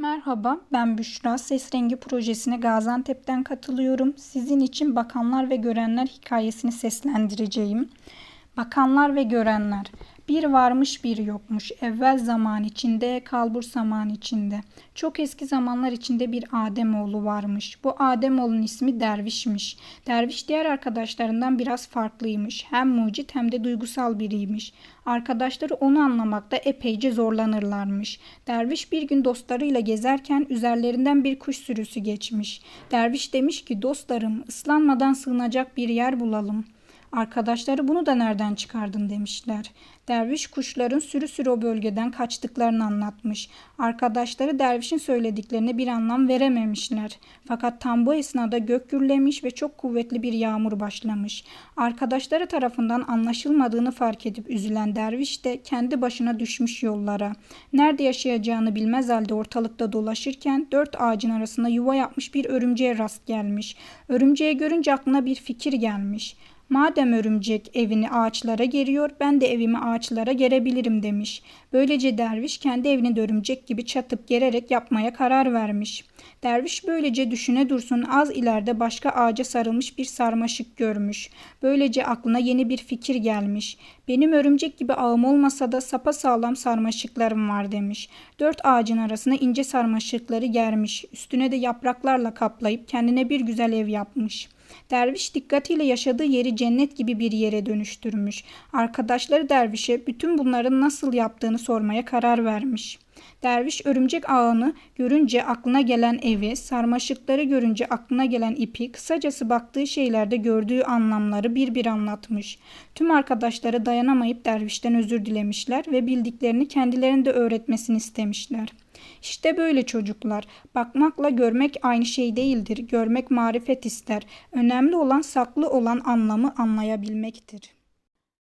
Merhaba, ben Büşra. Ses Rengi projesine Gaziantep'ten katılıyorum. Sizin için Bakanlar ve Görenler hikayesini seslendireceğim. Bakanlar ve Görenler. Bir varmış bir yokmuş. Evvel zaman içinde, kalbur zaman içinde. Çok eski zamanlar içinde bir Ademoğlu varmış. Bu Ademoğlu'nun ismi Derviş'miş. Derviş diğer arkadaşlarından biraz farklıymış. Hem mucit hem de duygusal biriymiş. Arkadaşları onu anlamakta epeyce zorlanırlarmış. Derviş bir gün dostlarıyla gezerken üzerlerinden bir kuş sürüsü geçmiş. Derviş demiş ki dostlarım ıslanmadan sığınacak bir yer bulalım.'' Arkadaşları bunu da nereden çıkardın demişler. Derviş kuşların sürü sürü o bölgeden kaçtıklarını anlatmış. Arkadaşları dervişin söylediklerine bir anlam verememişler. Fakat tam bu esnada gök gürlemiş ve çok kuvvetli bir yağmur başlamış. Arkadaşları tarafından anlaşılmadığını fark edip üzülen derviş de kendi başına düşmüş yollara. Nerede yaşayacağını bilmez halde ortalıkta dolaşırken dört ağacın arasında yuva yapmış bir örümceğe rast gelmiş. Örümceği görünce aklına bir fikir gelmiş. Madem örümcek evini ağaçlara geriyor, ben de evimi ağaçlara gerebilirim demiş. Böylece derviş kendi evini de örümcek gibi çatıp gererek yapmaya karar vermiş. Derviş böylece düşüne dursun az ileride başka ağaca sarılmış bir sarmaşık görmüş. Böylece aklına yeni bir fikir gelmiş. Benim örümcek gibi ağım olmasa da sapa sağlam sarmaşıklarım var demiş. Dört ağacın arasına ince sarmaşıkları germiş. Üstüne de yapraklarla kaplayıp kendine bir güzel ev yapmış.'' Derviş dikkatiyle yaşadığı yeri cennet gibi bir yere dönüştürmüş. Arkadaşları dervişe bütün bunların nasıl yaptığını sormaya karar vermiş. Derviş örümcek ağını görünce aklına gelen evi, sarmaşıkları görünce aklına gelen ipi, kısacası baktığı şeylerde gördüğü anlamları bir bir anlatmış. Tüm arkadaşları dayanamayıp dervişten özür dilemişler ve bildiklerini kendilerinde öğretmesini istemişler. İşte böyle çocuklar. Bakmakla görmek aynı şey değildir. Görmek marifet ister. Önemli olan saklı olan anlamı anlayabilmektir.